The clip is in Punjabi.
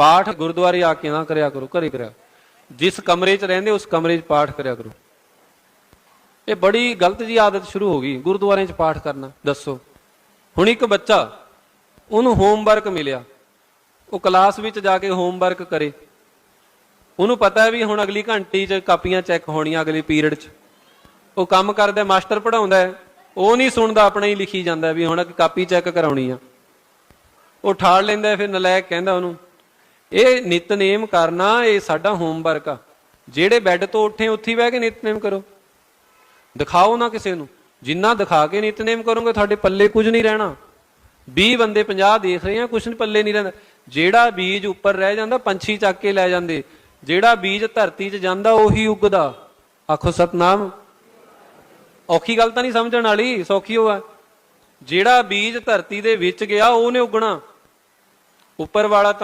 ਪਾਠ ਗੁਰਦੁਆਰੇ ਆ ਕੇ ਨਾ ਕਰਿਆ ਕਰੋ, ਘਰੇ ਕਰਿਆ। ਜਿਸ ਕਮਰੇ 'ਚ ਰਹਿੰਦੇ, ਉਸ ਕਮਰੇ 'ਚ ਪਾਠ ਕਰਿਆ ਕਰੋ। ਇਹ ਬੜੀ ਗਲਤ ਜੀ ਆਦਤ ਸ਼ੁਰੂ ਹੋ ਗਈ, ਗੁਰਦੁਆਰਿਆਂ 'ਚ ਪਾਠ ਕਰਨਾ, ਦੱਸੋ। ਹੁਣ ਇੱਕ ਬੱਚਾ, ਉਹਨੂੰ ਹੋਮਵਰਕ ਮਿਲਿਆ। ਉਹ ਕਲਾਸ ਵਿੱਚ ਜਾ ਕੇ ਹੋਮਵਰਕ ਕਰੇ। ਉਹਨੂੰ ਪਤਾ ਹੈ ਵੀ ਹੁਣ ਅਗਲੀ ਘੰਟੀ 'ਚ ਕਾਪੀਆਂ ਚੈੱਕ ਹੋਣੀਆਂ ਅਗਲੇ ਪੀਰੀਅਡ 'ਚ। ਉਹ ਕੰਮ ਕਰਦਾ, ਮਾਸਟਰ ਪੜਾਉਂਦਾ ਉਹ ਨਹੀਂ ਸੁਣਦਾ, ਆਪਣਾ ਹੀ ਲਿਖੀ ਜਾਂਦਾ ਵੀ ਹੁਣ ਕਾਪੀ ਚੈੱਕ ਕਰਾਉਣੀ ਆ। ਉਹ ਠਾੜ ਲੈਂਦਾ ਫਿਰ ਨਲਾਇਕ ਕਹਿੰਦਾ ਉਹਨੂੰ ਇਹ ਨਿਤਨੇਮ ਕਰਨਾ, ਇਹ ਸਾਡਾ ਹੋਮਵਰਕ ਆ। ਜਿਹੜੇ ਬੈੱਡ ਤੋਂ ਉੱਠੇ, ਉੱਥੇ ਬਹਿ ਕੇ ਨਿਤਨੇਮ ਕਰੋ। ਦਿਖਾਓ ਨਾ ਕਿਸੇ ਨੂੰ। ਜਿੰਨਾ ਦਿਖਾ ਕੇ ਨਿਤਨੇਮ ਕਰੋਗੇ, ਤੁਹਾਡੇ ਪੱਲੇ ਕੁਝ ਨਹੀਂ ਰਹਿਣਾ। 20 ਬੰਦੇ 50 ਦੇਖ ਰਹੇ ਆ ਕੁਝ ਨਹੀਂ ਪੱਲੇ ਨਹੀਂ ਰਹਿੰਦਾ। ਜਿਹੜਾ ਬੀਜ ਉੱਪਰ ਰਹਿ ਜਾਂਦਾ, ਪੰਛੀ ਚੱਕ ਕੇ ਲੈ ਜਾਂਦੇ। ਜਿਹੜਾ ਬੀਜ ਧਰਤੀ 'ਚ ਜਾਂਦਾ, ਉਹੀ ਉੱਗਦਾ। ਆਖੋ ਸਤਨਾਮ। ਔਖੀ ਗੱਲ ਤਾਂ ਨਹੀਂ ਸਮਝਣ ਵਾਲੀ, ਸੌਖੀ ਹੋਆ ਜਿਹੜਾ ਬੀਜ ਧਰਤੀ ਦੇ ਵਿੱਚ ਗਿਆ, ਉਹਨੇ ਉੱਗਣਾ। ਉੱਪਰ ਵਾਲਾ ਤਾਂ